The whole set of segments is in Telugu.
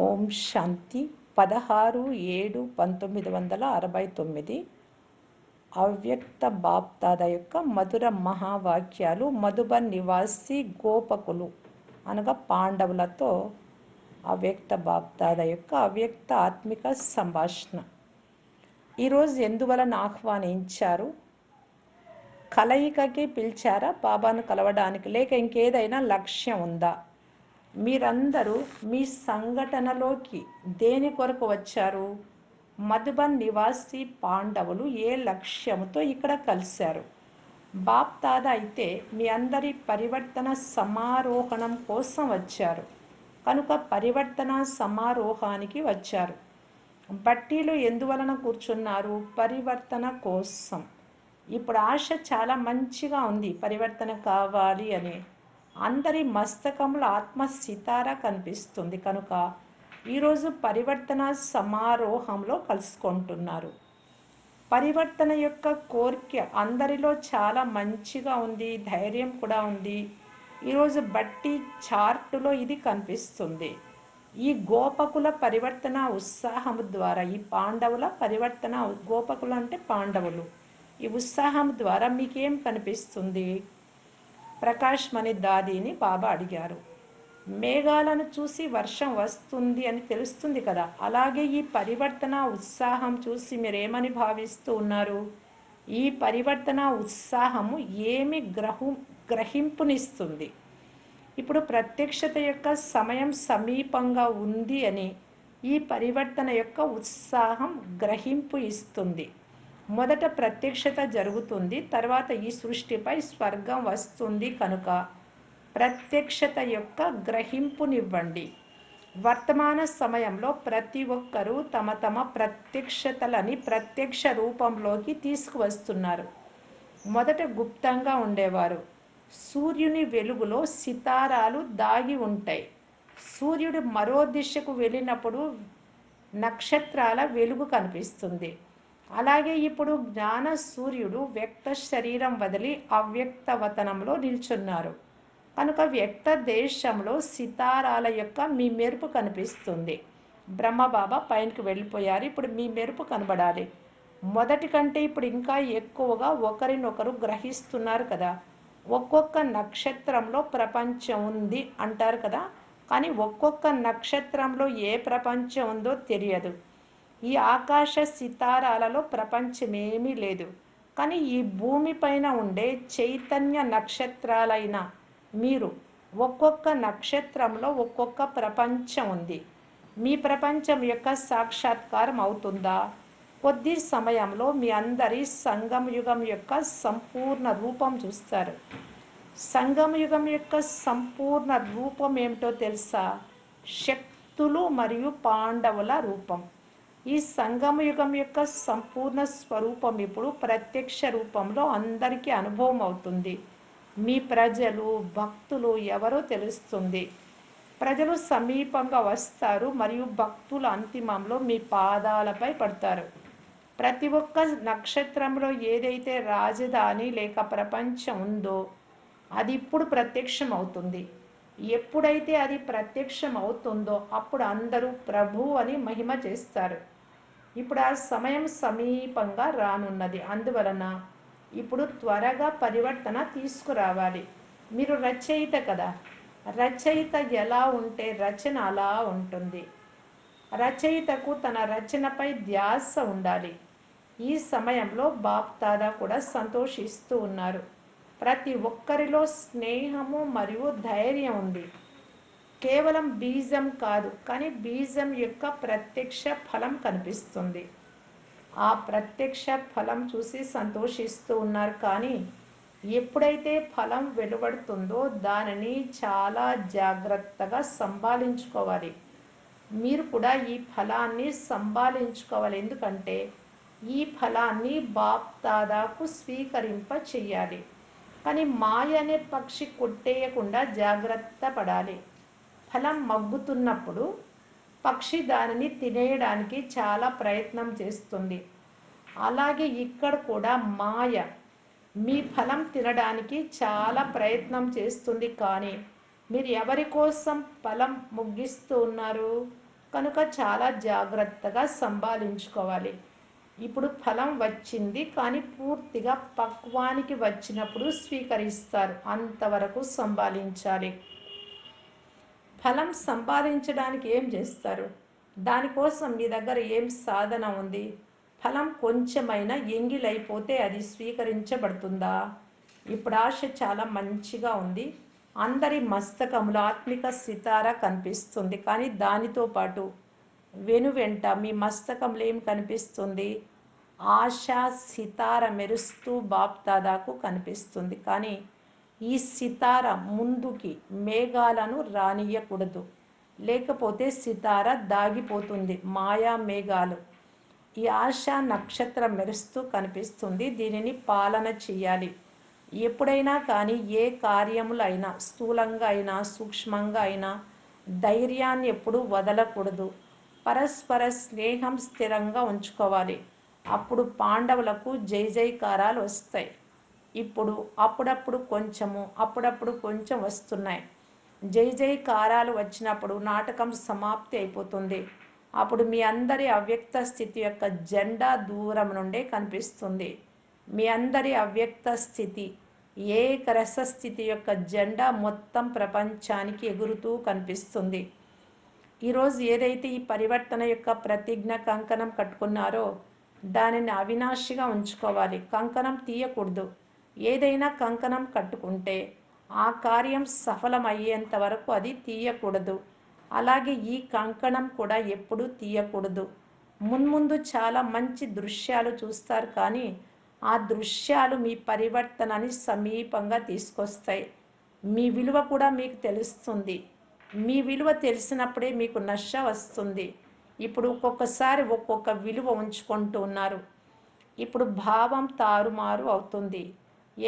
ఓం శాంతి పదహారు ఏడు పంతొమ్మిది వందల అరవై తొమ్మిది. అవ్యక్త బాప్దాద యొక్క మధుర మహావాక్యాలు మధుబన్ నివాసి గోపకులు అనగా పాండవులతో అవ్యక్త బాప్దాద యొక్క అవ్యక్త ఆత్మిక సంభాషణ. ఈరోజు ఎందువలన ఆహ్వానించారు? కలయికకి పిలిచారా? బాబాను కలవడానికి లేక ఇంకేదైనా లక్ష్యం ఉందా? మీరందరూ మీ సంఘటనలోకి దేని కొరకు వచ్చారు? మధుబన్ నివాసి పాండవులు ఏ లక్ష్యంతో ఇక్కడ కలిశారు? బాప్ తాత అయితే మీ అందరి పరివర్తన సమారోహణం కోసం వచ్చారు. కనుక పరివర్తన సమారోహానికి వచ్చారు. బట్టీలు ఎందువలన కూర్చున్నారు? పరివర్తన కోసం. ఇప్పుడు ఆశ చాలా మంచిగా ఉంది. పరివర్తన కావాలి అని. అందరి మస్తకంలో ఆత్మ సితార కనిపిస్తుంది. కనుక ఈరోజు పరివర్తన సమారోహంలో కలుసుకుంటున్నారు. పరివర్తన యొక్క కోరిక అందరిలో చాలా మంచిగా ఉంది ధైర్యం కూడా ఉంది. ఈరోజు బట్టి చార్టులో ఇది కనిపిస్తుంది. ఈ గోపకుల పరివర్తన ఉత్సాహం ద్వారా ఈ పాండవుల పరివర్తన గోపకులు అంటే పాండవులు. ఈ ఉత్సాహం ద్వారా మీకేం కనిపిస్తుంది? ప్రకాష్ మణి దాదీని బాబా అడిగారు. మేఘాలను చూసి వర్షం వస్తుంది అని తెలుస్తుంది కదా అలాగే ఈ పరివర్తన ఉత్సాహం చూసి మీరేమని భావిస్తూ ఉన్నారు? ఈ పరివర్తన ఉత్సాహము ఏమి గ్రహు గ్రహింపునిస్తుంది? ఇప్పుడు ప్రత్యక్షత యొక్క సమయం సమీపంగా ఉంది అని ఈ పరివర్తన యొక్క ఉత్సాహం గ్రహింపు ఇస్తుంది. మొదట ప్రత్యక్షత జరుగుతుంది తర్వాత ఈ సృష్టిపై స్వర్గం వస్తుంది కనుక ప్రత్యక్షత యొక్క గ్రహింపునివ్వండి. వర్తమాన సమయంలో ప్రతి ఒక్కరూ తమ తమ ప్రత్యక్షతలని ప్రత్యక్ష రూపంలోకి తీసుకువస్తున్నారు. మొదట గుప్తంగా ఉండేవారు. సూర్యుని వెలుగులో సితారాలు దాగి ఉంటాయి. సూర్యుడు మరో దిశకు వెళ్ళినప్పుడు నక్షత్రాల వెలుగు కనిపిస్తుంది. అలాగే ఇప్పుడు జ్ఞాన సూర్యుడు వ్యక్త శరీరం వదిలి అవ్యక్త వతనంలో నిల్చున్నారు. కనుక వ్యక్త దేశంలో సితారాల యొక్క మీ మెరుపు కనిపిస్తుంది. బ్రహ్మబాబా పైనకి వెళ్ళిపోయారు. ఇప్పుడు మీ మెరుపు కనబడాలి. మొదటి కంటే ఇప్పుడు ఇంకా ఎక్కువగా ఒకరినొకరు గ్రహిస్తున్నారు కదా. ఒక్కొక్క నక్షత్రంలో ప్రపంచం ఉంది అంటారు కదా. కానీ ఒక్కొక్క నక్షత్రంలో ఏ ప్రపంచం ఉందో తెలియదు. ఈ ఆకాశ సితారాలలో ప్రపంచమేమీ లేదు. కానీ ఈ భూమి పైన ఉండే చైతన్య నక్షత్రాలైన మీరు ఒక్కొక్క నక్షత్రంలో ఒక్కొక్క ప్రపంచం ఉంది. మీ ప్రపంచం యొక్క సాక్షాత్కారం అవుతుందా? కొద్ది సమయంలో మీ అందరి సంగమయుగం యొక్క సంపూర్ణ రూపం చూస్తారు. సంగమయుగం యొక్క సంపూర్ణ రూపం ఏమిటో తెలుసా? శక్తులు మరియు పాండవుల రూపం. ఈ సంగమ యుగం యొక్క సంపూర్ణ స్వరూపం ఇప్పుడు ప్రత్యక్ష రూపంలో అందరికీ అనుభవం అవుతుంది. మీ ప్రజలు భక్తులు ఎవరో తెలుస్తుంది. ప్రజలు సమీపంగా వస్తారు మరియు భక్తులు అంతిమంలో మీ పాదాలపై పడతారు. ప్రతి ఒక్క నక్షత్రంలో ఏదైతే రాజధాని లేక ప్రపంచం ఉందో అది ఇప్పుడు ప్రత్యక్షం అవుతుంది ఎప్పుడైతే అది ప్రత్యక్షం అవుతుందో అప్పుడు అందరూ ప్రభు అని మహిమ చేస్తారు. ఇప్పుడు ఆ సమయం సమీపంగా రానున్నది. అందువలన ఇప్పుడు త్వరగా పరివర్తన తీసుకురావాలి. మీరు రచయిత కదా. రచయిత ఎలా ఉంటే రచన అలా ఉంటుంది. రచయితకు తన రచనపై ధ్యాస ఉండాలి. ఈ సమయంలో బాప్ దాదా కూడా సంతోషిస్తూ ఉన్నారు. ప్రతి ఒక్కరిలో స్నేహము మరియు ధైర్యం ఉంది. కేవలం బీజం కాదు కానీ బీజం యొక్క ప్రత్యక్ష ఫలం కనిపిస్తుంది. ఆ ప్రత్యక్ష ఫలం చూసి సంతోషిస్తూ ఉన్నారు. కానీ ఎప్పుడైతే ఫలం వెలువడుతుందో దానిని చాలా జాగ్రత్తగా సంభాలించుకోవాలి. మీరు కూడా ఈ ఫలాన్ని సంభాలించుకోవాలి. ఎందుకంటే ఈ ఫలాన్ని బాప్ దాదాకు స్వీకరింప చెయ్యాలి. కానీ మాయ అనే పక్షి కొట్టేయకుండా జాగ్రత్త పడాలి. ఫలం మగ్గుతున్నప్పుడు పక్షి దానిని తినేయడానికి చాలా ప్రయత్నం చేస్తుంది. అలాగే ఇక్కడ కూడా మాయ. మీ ఫలం తినడానికి చాలా ప్రయత్నం చేస్తుంది కానీ మీరు ఎవరి కోసం ఫలం ముగ్గిస్తూ ఉన్నారు? కనుక చాలా జాగ్రత్తగా సంభాలించుకోవాలి. ఇప్పుడు ఫలం వచ్చింది కానీ పూర్తిగా పక్వానికి వచ్చినప్పుడు స్వీకరిస్తారు. అంతవరకు సంభాలించాలి. ఫలం సంపాదించడానికి ఏం చేస్తారు? దానికోసం మీ దగ్గర ఏం సాధన ఉంది? ఫలం కొంచెమైనా ఎంగిలైపోతే అది స్వీకరించబడుతుందా? ఇప్పుడు ఆశ చాలా మంచిగా ఉంది. అందరి మస్తకములో ఆత్మిక సితార కనిపిస్తుంది. కానీ దానితో పాటు వెనువెంట మీ మస్తకంలో ఏం కనిపిస్తుంది? ఆశ సితార మెరుస్తూ బాప్దాదాకు కనిపిస్తుంది. కానీ ఈ సితార ముందుకి మేఘాలను రానియకూడదు లేకపోతే సితార దాగిపోతుంది. మాయా మేఘాలు. ఈ ఆశ నక్షత్రం మెరుస్తూ కనిపిస్తుంది. దీనిని పాలన చేయాలి. ఎప్పుడైనా కానీ ఏ కార్యములైనా స్థూలంగా అయినా సూక్ష్మంగా అయినా ధైర్యాన్ని ఎప్పుడు వదలకూడదు. పరస్పర స్నేహం స్థిరంగా ఉంచుకోవాలి. అప్పుడు పాండవులకు జై జయకారాలు వస్తాయి. ఇప్పుడు అప్పుడప్పుడు కొంచెము అప్పుడప్పుడు కొంచెం వస్తున్నాయి. జై జైకారాలు వచ్చినప్పుడు నాటకం సమాప్తి అయిపోతుంది. అప్పుడు మీ అందరి అవ్యక్త స్థితి యొక్క జెండా దూరం నుండే కనిపిస్తుంది. మీ అందరి అవ్యక్త స్థితి ఏకరస స్థితి యొక్క జెండా మొత్తం ప్రపంచానికి ఎగురుతూ కనిపిస్తుంది. ఈరోజు ఏదైతే ఈ పరివర్తన యొక్క ప్రతిజ్ఞ కంకణం కట్టుకున్నారో దానిని అవినాశిగా ఉంచుకోవాలి. కంకణం తీయకూడదు. ఏదైనా కంకణం కట్టుకుంటే ఆ కార్యం సఫలమయ్యేంత వరకు అది తీయకూడదు. అలాగే ఈ కంకణం కూడా ఎప్పుడూ తీయకూడదు. మున్ముందు చాలా మంచి దృశ్యాలు చూస్తారు కానీ ఆ దృశ్యాలు మీ పరివర్తనని సమీపంగా తీసుకొస్తాయి. మీ విలువ కూడా మీకు తెలుస్తుంది. మీ విలువ తెలిసినప్పుడే మీకు నష్ట వస్తుంది. ఇప్పుడు ఒక్కొక్కసారి ఒక్కొక్క విలువ ఉంచుకుంటూ ఉన్నారు. ఇప్పుడు భావం తారుమారు అవుతుంది.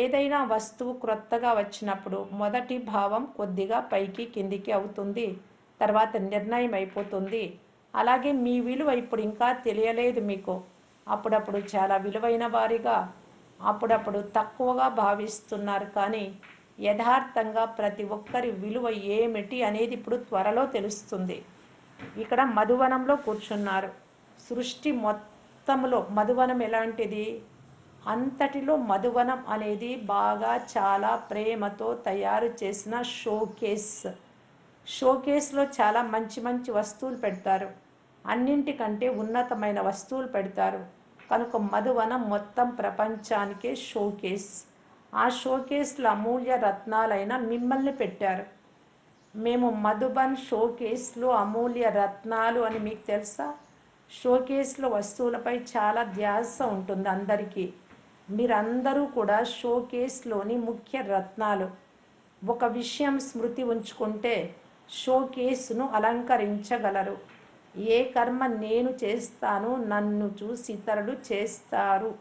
ఏదైనా వస్తువు క్రొత్తగా వచ్చినప్పుడు మొదటి భావం కొద్దిగా పైకి కిందికి అవుతుంది. తర్వాత నిర్ణయం అయిపోతుంది. అలాగే మీ విలువ ఇప్పుడు ఇంకా తెలియలేదు మీకు. అప్పుడప్పుడు చాలా విలువైన వారిగా అప్పుడప్పుడు తక్కువగా భావిస్తున్నారు కానీ యథార్థంగా ప్రతి ఒక్కరి విలువ ఏమిటి అనేది ఇప్పుడు త్వరలో తెలుస్తుంది. ఇక్కడ మధువనంలో కూర్చున్నారు. సృష్టి మొత్తంలో మధువనం ఎలాంటిది? అంతటిలో మధువనం అనేది బాగా చాలా ప్రేమతో తయారు చేసిన షోకేస్. షోకేస్లో చాలా మంచి మంచి వస్తువులు పెడతారు. అన్నింటికంటే ఉన్నతమైన వస్తువులు పెడతారు. కనుక మధువనం మొత్తం ప్రపంచానికే షోకేస్. ఆ షోకేస్లో అమూల్య రత్నాలైన మిమ్మల్ని పెట్టారు. మేము మధుబన్ షోకేస్లో అమూల్య రత్నాలు అని మీకు తెలుసా? షోకేస్లో వస్తువులపై చాలా ధ్యాస ఉంటుంది అందరికీ. మీరందరూ కూడా షోకేస్లోని ముఖ్య రత్నాలు. ఒక విషయం స్మృతి ఉంచుకుంటే షోకేస్ను అలంకరించగలరు. ఏ కర్మ నేను చేస్తాను నన్ను చూసి ఇతరులు చేస్తారు.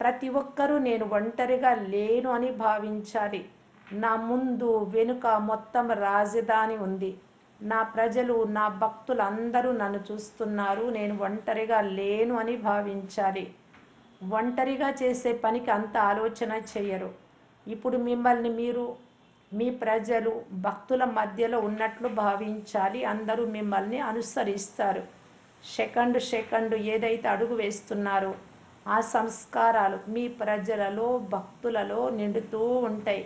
ప్రతి ఒక్కరూ నేను ఒంటరిగా లేను అని భావించాలి. నా ముందు వెనుక మొత్తం రాజధాని ఉంది. నా ప్రజలు నా భక్తులు అందరూ నన్ను చూస్తున్నారు. నేను ఒంటరిగా లేను అని భావించాలి. ఒంటరిగా చేసే పనికి అంత ఆలోచన చెయ్యరు ఇప్పుడు మిమ్మల్ని మీరు మీ ప్రజలు భక్తుల మధ్యలో ఉన్నట్లు భావించాలి. అందరూ మిమ్మల్ని అనుసరిస్తారు. సెకండ్ సెకండ్ ఏదైతే అడుగు వేస్తున్నారో ఆ సంస్కారాలు మీ ప్రజలలో భక్తులలో నిండుతూ ఉంటాయి.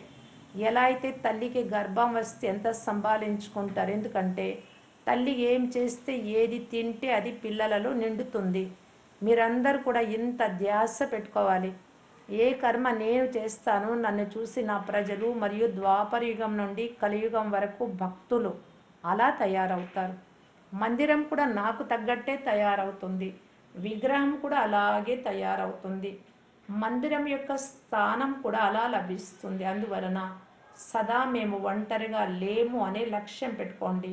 ఎలా అయితే తల్లికి గర్భం వస్తే ఎంత సంభాలించుకుంటారు? ఎందుకంటే తల్లి ఏం చేస్తే ఏది తింటే అది పిల్లలలో నిండుతుంది. మీరందరూ కూడా ఇంత ధ్యాస పెట్టుకోవాలి. ఏ కర్మ నేను చేస్తాను నన్ను చూసి నా ప్రజలు మరియు ద్వాపర యుగం నుండి కలియుగం వరకు భక్తులు అలా తయారవుతారు. మందిరం కూడా నాకు తగ్గట్టే తయారవుతుంది. విగ్రహం కూడా అలాగే తయారవుతుంది. మందిరం యొక్క స్థానం కూడా అలా లభిస్తుంది. అందువలన సదా మేము ఒంటరిగా లేము అనే లక్ష్యం పెట్టుకోండి.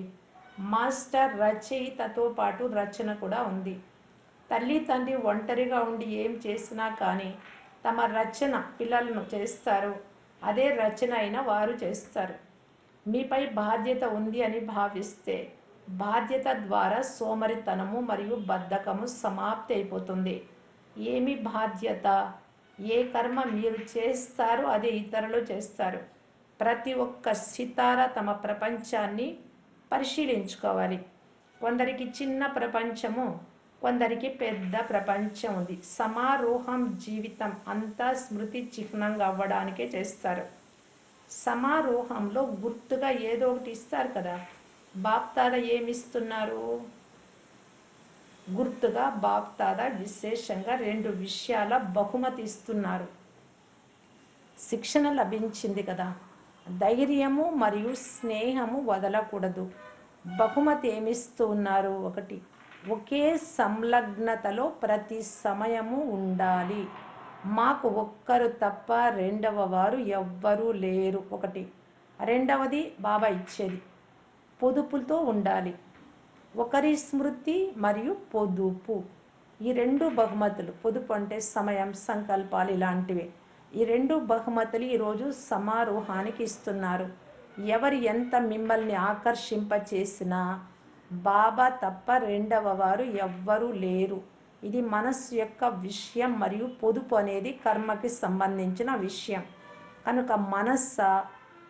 మాస్టర్ రచయితతో పాటు రచన కూడా ఉంది. తల్లి తండ్రి ఒంటరిగా ఉండి ఏం చేసినా కానీ తమ రచన పిల్లలను చేస్తారు. అదే రచన అయినా వారు చేస్తారు. మీపై బాధ్యత ఉంది అని భావిస్తే బాధ్యత ద్వారా సోమరితనము మరియు బద్ధకము సమాప్తి అయిపోతుంది. ఏమి బాధ్యత? ఏ కర్మ మీరు చేస్తారు అది ఇతరులు చేస్తారు. ప్రతి ఒక్క సితార తమ ప్రపంచాన్ని పరిశీలించుకోవాలి. కొందరికి చిన్న ప్రపంచము కొందరికి పెద్ద ప్రపంచం ఉంది. సమారోహం జీవితం అంతా స్మృతి చిహ్నంగా అవ్వడానికే చేస్తారు. సమారోహంలో గుర్తుగా ఏదో ఒకటి ఇస్తారు కదా. బాప్తాద ఏమిస్తున్నారు? గుర్తుగా బాప్తాద విశేషంగా రెండు విషయాల బహుమతి ఇస్తున్నారు. శిక్షణ లభించింది కదా. ధైర్యము మరియు స్నేహము వదలకూడదు. బహుమతి ఏమిస్తూ ఉన్నారు? ఒకటి. ఒకే సంలగ్నతలో ప్రతి సమయము ఉండాలి. మాకు ఒక్కరు తప్ప రెండవ వారు ఎవ్వరూ లేరు. ఒకటి. రెండవది బాబా ఇచ్చేది. పొదుపుతో ఉండాలి. ఒకరి స్మృతి మరియు పొదుపు. ఈ రెండు బహుమతులు. పొదుపు అంటే సమయం సంకల్పాలు ఇలాంటివి. ఈ రెండు బహుమతులు ఈరోజు సమారోహానికి ఇస్తున్నారు. ఎవరు ఎంత మిమ్మల్ని ఆకర్షింపచేసినా బాబా తప్ప రెండవ వారు ఎవ్వరూ లేరు. ఇది మనస్సు యొక్క విషయం మరియు పొదుపు అనేది కర్మకి సంబంధించిన విషయం. కనుక మనస్స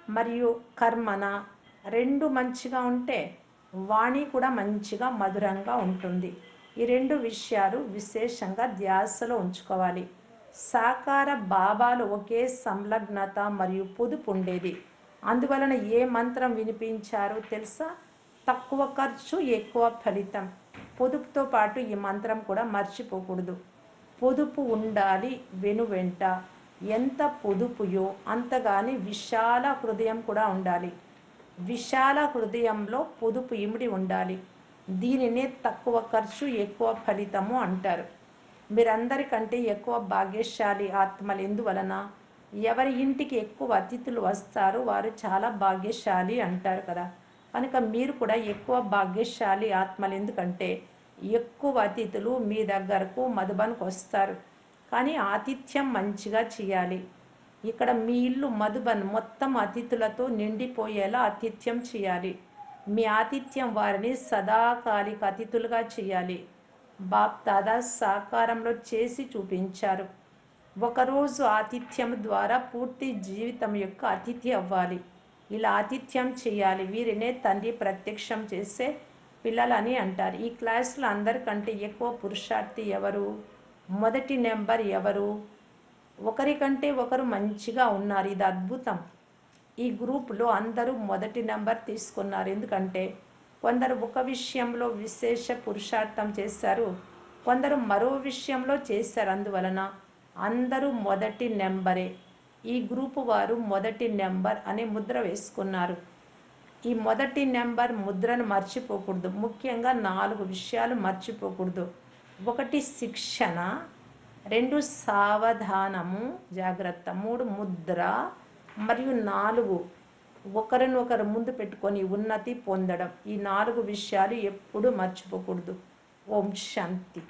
మరియు కర్మన రెండు మంచిగా ఉంటే వాణి కూడా మంచిగా మధురంగా ఉంటుంది. ఈ రెండు విషయాలు విశేషంగా ధ్యాసలో ఉంచుకోవాలి. సాకార బాబాలు ఒకే సంలగ్నత మరియు పొదుపు ఉండేది. అందువలన ఏ మంత్రం వినిపించారో తెలుసా? తక్కువ ఖర్చు ఎక్కువ ఫలితం. పొదుపుతో పాటు ఈ మంత్రం కూడా మర్చిపోకూడదు. పొదుపు ఉండాలి వెను వెంట ఎంత పొదుపుయో అంతగాని విశాల హృదయం కూడా ఉండాలి. విశాల హృదయంలో పొదుపు ఇమిడి ఉండాలి. దీనినే తక్కువ ఖర్చు ఎక్కువ ఫలితము అంటారు. మీరందరికంటే ఎక్కువ భాగ్యశాలి ఆత్మలు ఎందువలన? ఎవరి ఇంటికి ఎక్కువ అతిథులు వస్తారో వారు చాలా భాగ్యశాలి అంటారు కదా. కనుక మీరు కూడా ఎక్కువ భాగ్యశాలి ఆత్మలు. ఎందుకంటే ఎక్కువ అతిథులు మీ దగ్గరకు మధుబన్కి వస్తారు. కానీ ఆతిథ్యం మంచిగా చేయాలి. ఇక్కడ మీ ఇల్లు మధుబన్ మొత్తం అతిథులతో నిండిపోయేలా ఆతిథ్యం చేయాలి. మీ ఆతిథ్యం వారిని సదాకాలిక అతిథులుగా చేయాలి. బాప్ దాదా సాకారంలో చేసి చూపించారు. ఒకరోజు ఆతిథ్యం ద్వారా పూర్తి జీవితం యొక్క అతిథి అవ్వాలి. ఇలా ఆతిథ్యం చేయాలి. వీరినే తండ్రి ప్రత్యక్షం చేసే పిల్లలని అంటారు. ఈ క్లాస్లో అందరికంటే ఎక్కువ పురుషార్థి ఎవరు? మొదటి నెంబర్ ఎవరు? ఒకరికంటే ఒకరు మంచిగా ఉన్నారు. ఇది అద్భుతం. ఈ గ్రూప్లో అందరూ మొదటి నెంబర్ తీసుకున్నారు. ఎందుకంటే కొందరు ఒక విషయంలో విశేష పురుషార్థం చేశారు. కొందరు మరో విషయంలో చేశారు. అందువలన అందరూ మొదటి నెంబరే. ఈ గ్రూపు వారు మొదటి నెంబర్ అనే ముద్ర వేసుకున్నారు. ఈ మొదటి నెంబర్ ముద్రను మర్చిపోకూడదు. ముఖ్యంగా నాలుగు విషయాలు మర్చిపోకూడదు. ఒకటి శిక్షణ రెండు సావధానము జాగ్రత్త మూడు ముద్ర మరియు నాలుగు ఒకరినొకరు ముందు పెట్టుకొని ఉన్నతి పొందడం. ఈ నాలుగు విషయాలు ఎప్పుడూ మర్చిపోకూడదు. ఓం శాంతి.